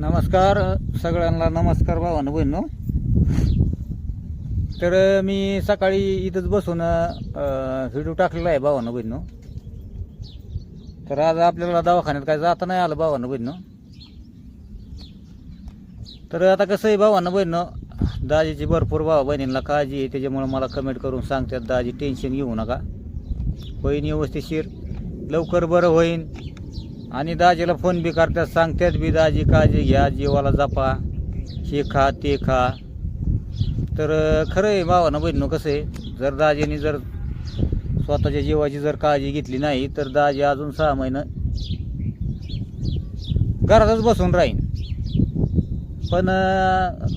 नमस्कार सगळ्यांना नमस्कार भावानं बहिणो तर मी सकाळी इथंच बसून व्हिडिओ टाकलेला आहे भावानं बहिणो तर आज आपल्याला दवाखान्यात काय जाता नाही आलं भावानं बहिणो तर आता कसं आहे भावानं बहिणं दाजीची भरपूर भावा बहिणींना काळजी आहे त्याच्यामुळं मला कमेंट करून सांगतात दाजी टेन्शन घेऊ नका. होईन व्यवस्थितशीर लवकर बरं होईन. आणि दाजीला फोन बी करतात सांगतात बी दाजी काळजी घ्या जीवाला जपा हे खा ते खा. तर खरं आहे भावानं बहिणं कसं आहे जर दाजीने जर स्वतःच्या जीवाची जर काळजी घेतली नाही तर दाजी अजून सहा महिनं घरातच बसून राहीन. पण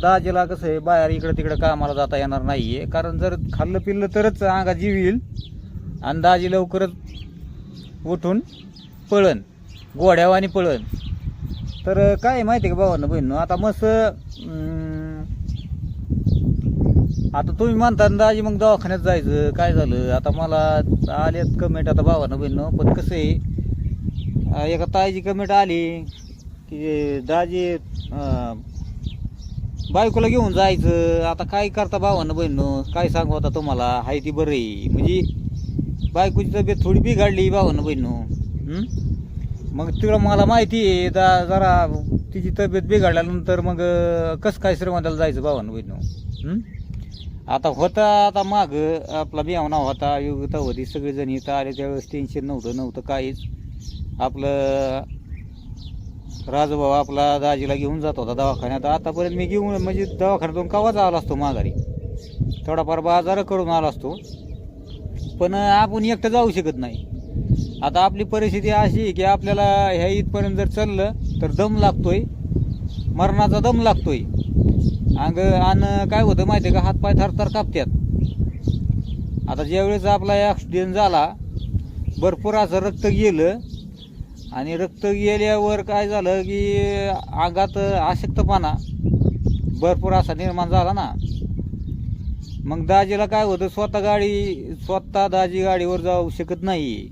दाजीला कसं आहे बाहेर इकडं तिकडं कामाला जाता येणार नाही आहे कारण जर खाल्लं पिल्लं तरच अंगा जीव येईल आणि दाजी लवकरच उठून पळण गोड्यावानी पळण. तर काय आहे माहिती आहे का भावांना बहिणं आता मस्त आता तुम्ही म्हणता ना दाजी मग दवाखान्यात जायचं. काय झालं? आता मला आल्यात कमेंट आता भावानं बहिणं पण कसं आहे एका ताईची कमेंट आली की दाजी बायकोला घेऊन जायचं. आता काय करता भावानं बहिणं काय सांगू आता तुम्हाला? हाय ती बरं. आहे म्हणजे बायकोची तब्येत थोडी बिघडली भावानं बहिणं मग तिकडं मला माहिती आहे दा जरा तिची तब्येत बिघडल्यानंतर मग कसं काय श्रीमंताला जायचं भावानं बहिणं आता होता आता माग आपला बियावना होता योग्यता होती सगळेजण इथं आले त्यावेळेस टेन्शन नव्हतं नव्हतं काहीच. आपलं राजभाऊ आपला दाजीला घेऊन जात होता दवाखान्यात. आतापर्यंत मी घेऊन म्हणजे दवाखान्यातून कवाच आला असतो माघारी? थोडाफार बाजार करून आला असतो. पण आपण एकटं जाऊ शकत नाही. आता आपली परिस्थिती अशी आहे की आपल्याला ह्या इथपर्यंत जर चाललं तर दम लागतोय. मरणाचा दम लागतोय. अंग आणि काय होतं माहिती आहे का? हातपाय थरथर कापतात आता ज्यावेळेस आपला ॲक्सिडेंट झाला भरपूर असं रक्त गेलं आणि रक्त गेल्यावर काय झालं की अंगात अशक्तपणा भरपूर असा निर्माण झाला ना. मग दाजीला काय होतं? स्वतः गाडी स्वतः दाजी गाडीवर जाऊ शकत नाही.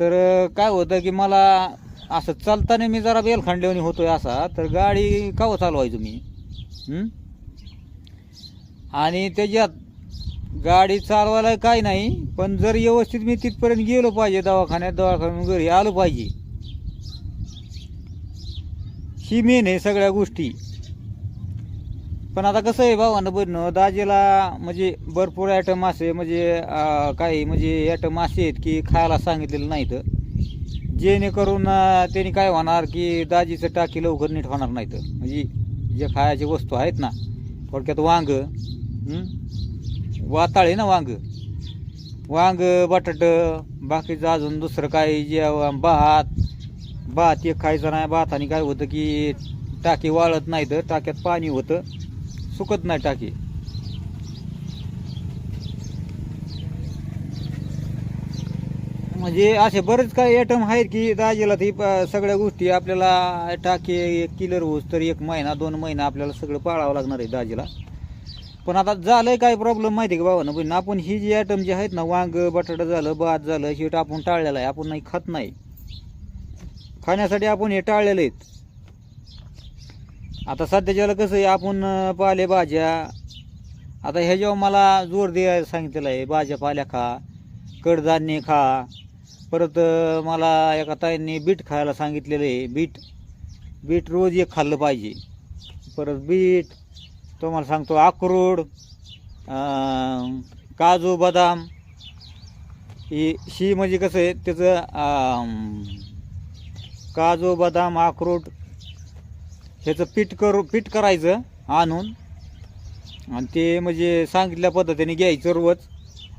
तर काय होतं की मला असं चालताना मी जरा बेलखांडल्यावानी होतोय असा तर गाडी काव चालवायचो मी? आणि त्याच्यात गाडी चालवायला काय नाही पण जर व्यवस्थित मी तिथपर्यंत गेलो पाहिजे दवाखान्यात दवाखान्यात घरी आलो पाहिजे. ही मेन आहे सगळ्या गोष्टी. पण आता कसं आहे भावानं बरं दाजीला म्हणजे भरपूर ॲटम असे म्हणजे अं, काही म्हणजे ॲटम असे आहेत की खायला सांगितलेलं नाहीत. जेणेकरून अं, त्यांनी काय होणार की दाजीचं टाकी लवकर नीट होणार नाहीत. म्हणजे जे खायचे वस्तू आहेत ना थोडक्यात वांग वाताळे ना वांग. वांग बटाट बाकीचं अजून दुसरं काय जे भात भात एक खायचं नाही. भाताने काय होतं की टाकी वाळत नाही तर टाक्यात पाणी होतं. सुकत नाही टाकी. म्हणजे असे बरेच काही आयटम आहेत की दाजीला ती प- सगळ्या गोष्टी आपल्याला टाकी एक किलर होस तर एक महिना दोन महिना आपल्याला सगळं पाळावं लागणार आहे दाजीला पण आता झालंय काय प्रॉब्लेम माहिती आहे का बाबा पण आपण ही जी आयटम जे आहेत ना वांग बटाटा झालं भात झालं हे आपण टाळलेलं आहे. आपण नाही खात नाही. खाण्यासाठी आपण हे टाळलेलं आहेत. आता सध्याच्याला कसं आहे आपण पालेभाज्या आता हे जेव्हा मला जोर द्यायला सांगितलेलं आहे भाज्या पाल्या खा कडधान्य खा. परत मला एका ताईंनी बीट खायला सांगितलेलं आहे बीट. बीट रोज एक खाल्लं पाहिजे. परत बीट तुम्हाला सांगतो अक्रोड काजू बदाम. ही शी म्हणजे कसं आहे त्याचं काजू बदाम अक्रोड ह्याचं पीठ करू पीठ करायचं आणून. आणि ते म्हणजे सांगितल्या पद्धतीने घ्यायचं रोज.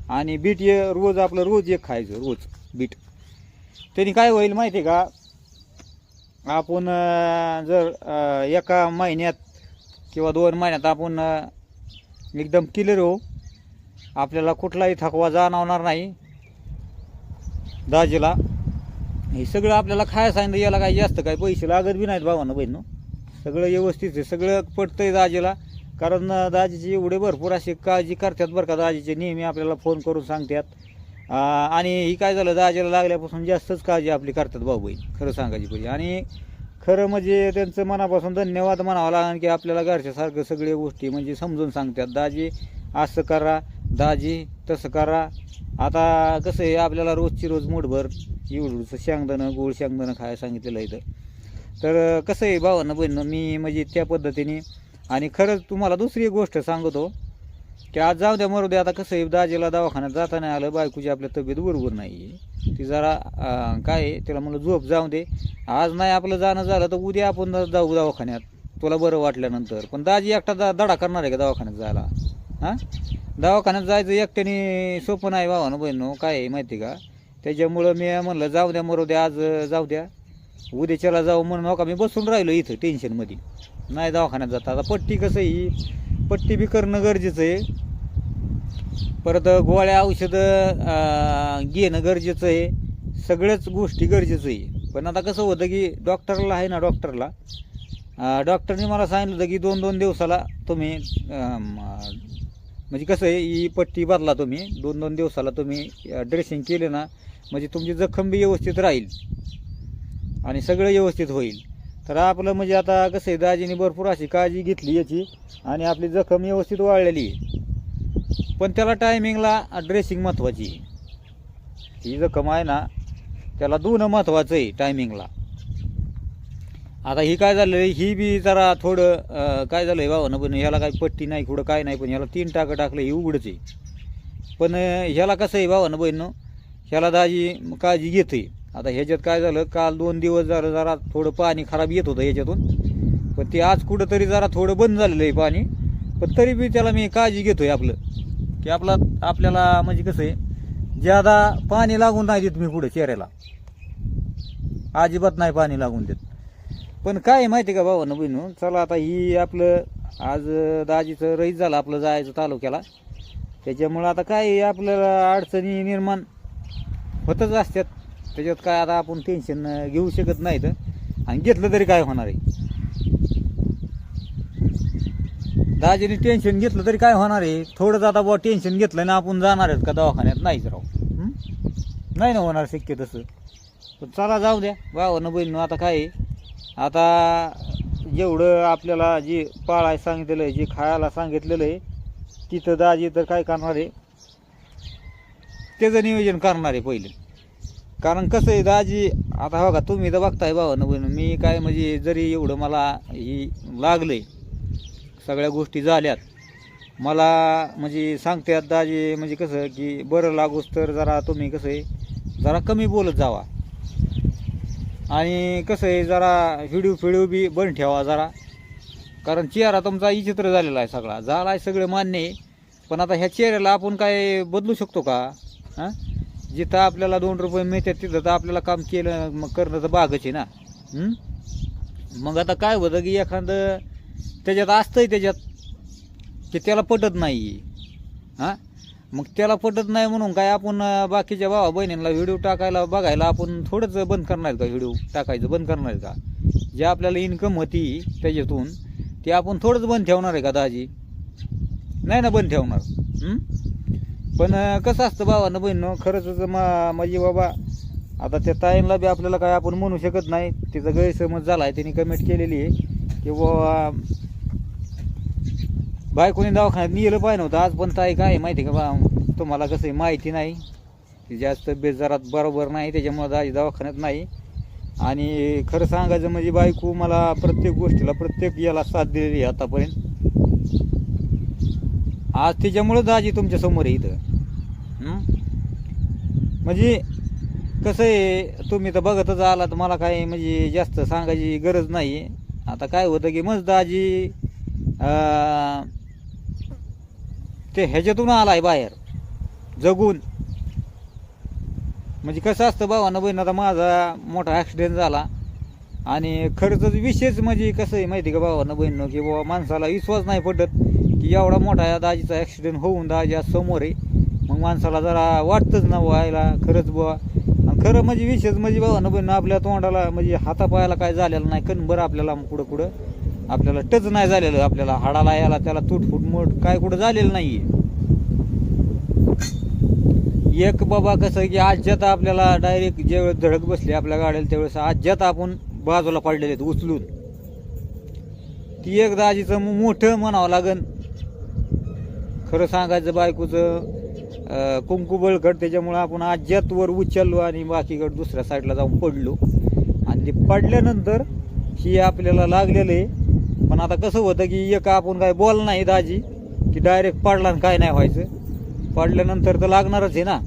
आणि बीट ये रोज आपलं रोज एक खायचं रोज बीट. त्यांनी काय होईल माहिती आहे का? आपण जर एका महिन्यात किंवा दोन महिन्यात आपण एकदम क्लिअर होऊ आपल्याला कुठलाही थकवा जाणवणार नाही. दाजीला. हे सगळं आपल्याला खायला सांगितलं याला काही जास्त काही पैसे लागत बी नाहीत भावानं बहिणं सगळं व्यवस्थित आहे. सगळं पटतंय दाजीला. कारण दाजीची एवढे भरपूर अशी काळजी करतात बरं का दाजीचे. नेहमी आपल्याला फोन करून सांगतात. आणि ही काय झालं दाजीला लागल्यापासून जास्तच काळजी आपली करतात भाऊ बहीण खरं सांगायची पाहिजे आणि खरं म्हणजे त्यांचं मनापासून धन्यवाद म्हणावं लागेल की आपल्याला घरच्यासारखं सगळ्या गोष्टी म्हणजे समजून सांगतात. दाजी असं करा. दाजी तसं करा. आता कसं आहे आपल्याला रोजची रोज मुठभर एवढंचं शेंगदाणं गोळ शेंगदाणं खायला सांगितलेलं आहे इथं. तर कसं आहे भावांना बहिणं मी म्हणजे त्या पद्धतीने आणि खरंच तुम्हाला दुसरी एक गोष्ट सांगतो की आज जाऊ द्या मरू द्या आता कसं आहे दाजीला दवाखान्यात जाता नाही आलं बायकोची आपल्या तब्येत बरोबर नाही आहे ती जरा काय आहे तिला म्हणलं झोप जाऊ दे. आज नाही आपलं जाणं झालं तर उद्या आपण जाऊ दवाखान्यात. तुला बरं वाटल्यानंतर. पण दाजी एकटा दा दडा करणार आहे का दवाखान्यात जायला? हां? दवाखान्यात जायचं एकट्याने सोपं नाही भावानं बहिणं काय आहे माहिती का? त्याच्यामुळं मी म्हणलं जाऊ द्या मरू द्या आज जाऊ द्या. उद्याच्याला जाऊ म्हणून हो नका मी बसून राहिलो इथं टेन्शनमध्ये नाही दवाखान्यात जाता. आता पट्टी कसं आहे? ही पट्टी बी करणं गरजेचं आहे. परत गोळ्या औषधं घेणं गरजेचं आहे. सगळ्याच गोष्टी गरजेचं आहे. पण आता कसं होतं की डॉक्टरला आहे ना डॉक्टरला. डॉक्टरने मला सांगितलं होतं की दोन दोन दिवसाला तुम्ही म्हणजे कसं आहे ही पट्टी बदला तुम्ही. दोन दोन दिवसाला तुम्ही ड्रेसिंग केले ना म्हणजे तुमची जखम बी व्यवस्थित राहील. आणि सगळं व्यवस्थित होईल. तर आपलं म्हणजे आता कसं आहे दाजीने भरपूर अशी काळजी घेतली याची आणि आपली जखम व्यवस्थित वाळलेली आहे. पण त्याला टायमिंगला ड्रेसिंग महत्त्वाची ही जखम आहे ना त्याला दोन महत्त्वाचं आहे टायमिंगला आता ही काय झालं ही बी जरा थोडं काय झालं आहे भावानं पण ह्याला काही पट्टी नाही कुठं काय नाही पण ह्याला तीन टाकं टाकलं ही उघडच आहे. पण ह्याला कसं आहे भावानं बहिणं ह्याला दाजी काळजी घेते आता ह्याच्यात काय झालं काल दोन दिवस झालं जरा थोडं पाणी खराब येत होतं ह्याच्यातून. पण ते आज कुठंतरी जरा थोडं बंद झालेलं आहे पाणी. पण तरी बी त्याला मी काळजी घेतोय आपलं. की आपला आपल्याला म्हणजे कसं आहे ज्यादा पाणी लागून नाही देत मी कुठं चेहऱ्याला. अजिबात नाही पाणी लागून देत. पण काय आहे माहिती का भावानं बहिणू चला आता ही आपलं आज दाजीचं रईत झालं आपलं जायचं तालुक्याला. त्याच्यामुळं आता काय आहे, आपल्याला अडचणी निर्माण होतच असतात. त्याच्यात काय आता आपण टेन्शन घेऊ शकत नाहीत. आणि घेतलं तरी काय होणार आहे? दाजीने टेन्शन घेतलं तरी काय होणार आहे? थोडंच आता बुवा टेन्शन घेतलं ना आपण जाणार आहेत का दवाखान्यात? नाहीच राहू. नाही ना होणार शक्य तसं. पण चला जाऊ द्या. भावानं बहिणं आता काय आहे, आता जेवढं आपल्याला जे पाळाय सांगितलेलं आहे जे खायला सांगितलेलं आहे तिथं दाजी तर काय करणार आहे? त्याचं नियोजन करणार आहे पहिले. कारण कसं आहे दाजी आता बघा तुम्ही तर बघताय भावानं बहिणं मी काय म्हणजे जरी एवढं मला ही लागलंय सगळ्या गोष्टी झाल्यात मला म्हणजे सांगतात दाजी म्हणजे कसं की बरं लागूस तर जरा तुम्ही कसं आहे जरा कमी बोलत जावा. आणि कसं आहे जरा व्हिडिओ फिडिओ बी बंद ठेवा जरा. कारण चेहरा तुमचा विचित्र झालेला आहे सगळा. झाला आहे सगळं मान्य आहे. पण आता ह्या चेहऱ्याला आपण काय बदलू शकतो का? हां? जिथं आपल्याला दोन रुपये मिळतात तिथं तर आपल्याला काम केलं मग करणं तर बागच आहे ना. मग आता काय होतं की एखादं त्याच्यात असतंय त्याच्यात की त्याला पटत नाही. हां? मग त्याला पटत नाही म्हणून काय आपण बाकीच्या भावा बहिणींना व्हिडिओ टाकायला बघायला आपण थोडंच बंद करणार का व्हिडिओ? टाकायचं बंद करणार का? जे आपल्याला इन्कम होती त्याच्यातून ते आपण थोडंच बंद ठेवणार आहे का दाजी? नाही ना बंद ठेवणार. पण कसं असतं भावानं बहिणं खरंच मा म्हणजे बाबा आता त्या ताईंना बी आपल्याला काय आपण म्हणू शकत नाही. तिचा गैरसमज झाला आहे तिने कमेंट केलेली आहे. की बाबा बायकोने दवाखान्यात नेलं पाहिजे नव्हतं. आज पण ताई काय आहे माहिती का बा? तुम्हाला कसं आहे माहिती नाही. ती जास्त तब्येत जरा बरोबर नाही त्याच्यामुळं आजी दवाखान्यात नाही. आणि खरं सांगायचं म्हणजे बायको मला प्रत्येक गोष्टीला प्रत्येक याला साथ दिलेली आहे आतापर्यंत. आज त्याच्यामुळं दाजी तुमच्यासमोर आहे इथं. म्हणजे कसं आहे तुम्ही तर बघतच आला तर मला काय म्हणजे जास्त सांगायची गरज नाही. आता काय होतं की मस्त दाजी ते ह्याच्यातून आलाय बाहेर जगून. म्हणजे कसं असतं भावानं बहिण आता माझा मोठा ॲक्सिडेंट झाला. आणि खर्च विशेष म्हणजे कसं आहे माहिती का भावानं बहिणं की बाबा माणसाला विश्वास नाही पटत की एवढा मोठा या दाजीचा ॲक्सिडेंट होऊन दाजी आज समोर आहे. माणसाला जरा वाटतंच ना व्हायला खरंच बुवा. आणि खरं म्हणजे विशेष म्हणजे भावानं बहिणं आपल्या तोंडाला म्हणजे हातापायाला काय झालेलं नाही कण बरं आपल्याला पुढं पुढं. आपल्याला टच नाही झालेलं आपल्याला हाडाला याला त्याला तुटफुट मोठ काय कुठं झालेलं नाही एक बाबा कसं की आज्यात आपल्याला डायरेक्ट ज्यावेळेस धडक बसली आपल्या गाड्याला त्यावेळेस आज्यात आपण बाजूला पडलेले आहेत उचलून. ती एक दाजीचं मोठं म्हणावं लागन. खरं सांगायचं बायकोचं कुंकू बळकट त्याच्यामुळं आपण आज्यात वर उचललो आणि बाकीकडे दुसऱ्या साईडला जाऊन पडलो. आणि ते पडल्यानंतर ही आपल्याला लागलेलं आहे. पण आता कसं होतं की एक आपण काय बोल नाही दाजी की डायरेक्ट पडला आणि काय नाही व्हायचं. पडल्यानंतर तर लागणारच आहे ना.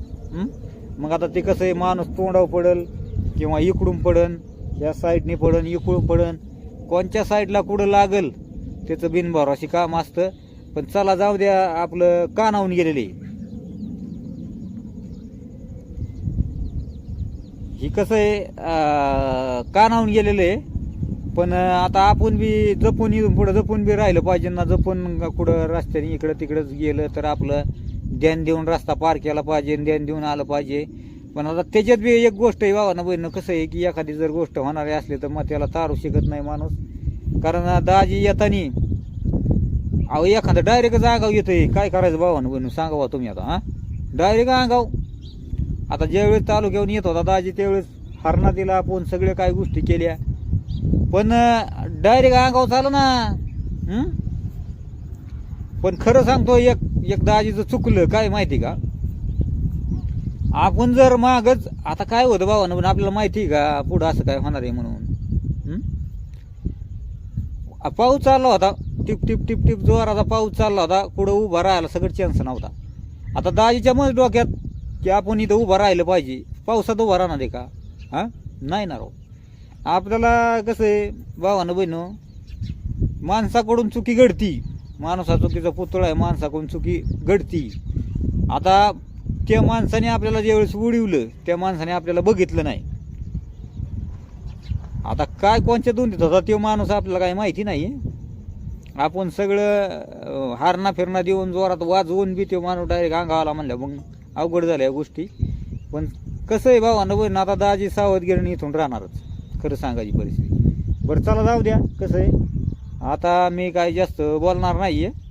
मग आता ते कसं आहे माणूस तोंडावर पडल किंवा इकडून पडन या साईडने पडन इकडून पडन कोणत्या साईडला कुठं लागल त्याचं बिनभाराशी काम असतं. पण चला जाऊ द्या आपलं कानावून आहे. ही कसं आहे का कानावून गेलेलं आहे. पण आता आपण बी जपून इथून पुढं जपून बी राहिलं पाहिजे ना जपून कुठं रस्त्याने इकडं तिकडंच गेलं तर आपलं ध्यान देऊन रस्ता पार केला पाहिजे ध्यान देऊन आलं पाहिजे. पण आता त्याच्यात बी एक गोष्ट आहे बाबा ना बहिणं कसं आहे की एखादी जर गोष्ट होणारी असली तर मग त्याला तारू शकत नाही माणूस. कारण दाजी येतानी अहो एखादं डायरेक्ट आगाव येतंय. काय करायचं भावानं बहिणं सांगा बा तुम्ही आता हां? डायरेक्ट आगाव आता ज्यावेळेस तालुक्यावर येत होता दाजी त्यावेळेस हरणा दिला आपण सगळ्या काय गोष्टी केल्या. पण डायरेक्ट आगाव चालू ना. पण खरं सांगतो एक एक दाजीचं चुकलं. काय माहिती का? आपण जर मागच आता काय होतं भावानं पण आपल्याला माहिती आहे का? पुढं असं काय होणार आहे म्हणून? पाऊस चालला होता. टिप टिप टिप टिप जोराचा पाऊस चालला होता. पुढं उभा राहायला सगळं चान्स नव्हता. आता दाजीच्या मग डोक्यात की आपण इथं उभं राहिलं पाहिजे. पावसात उभं राहणार आहे का? हा? नाही ना राव. आपल्याला कसं आहे भावानं बहिणं माणसाकडून चुकी घडती. माणसा चुकीचा पुतळा आहे माणसाकडून चुकी घडती. आता त्या माणसाने आपल्याला ज्यावेळेस उडीवलं त्या माणसाने आपल्याला बघितलं नाही. आता काय कोणच्या दोन होता तो माणूस आपल्याला काही माहिती नाही. आपण सगळं हारणा फिरणा देऊन जोरात वाजवून बी तो माणूस डायरेक्ट अंगावाला म्हणलं मग अवघड झाल्या या गोष्टी. पण कसं आहे भावानं बहिण आता दाजी सावधगिरीने इथून राहणारच. खरं सांगायची परिस्थिती. बरं चला जाऊ द्या कसं आहे? आता मी काय जास्त बोलणार नाही आहे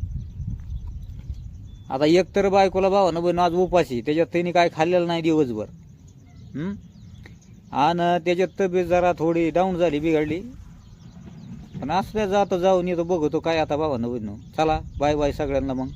आता एकतर बायकोला भावानं बहिण आज उपाशी त्याच्यात त्यांनी काय खाल्लेलं नाही दिवसभर. आणि त्याच्यात तब्येत जरा थोडी डाऊन झाली बिघडली. पण असल्या जातो जाऊन येतो बघतो काय आता भावानं बहिण चला बाय बाय सगळ्यांना मग.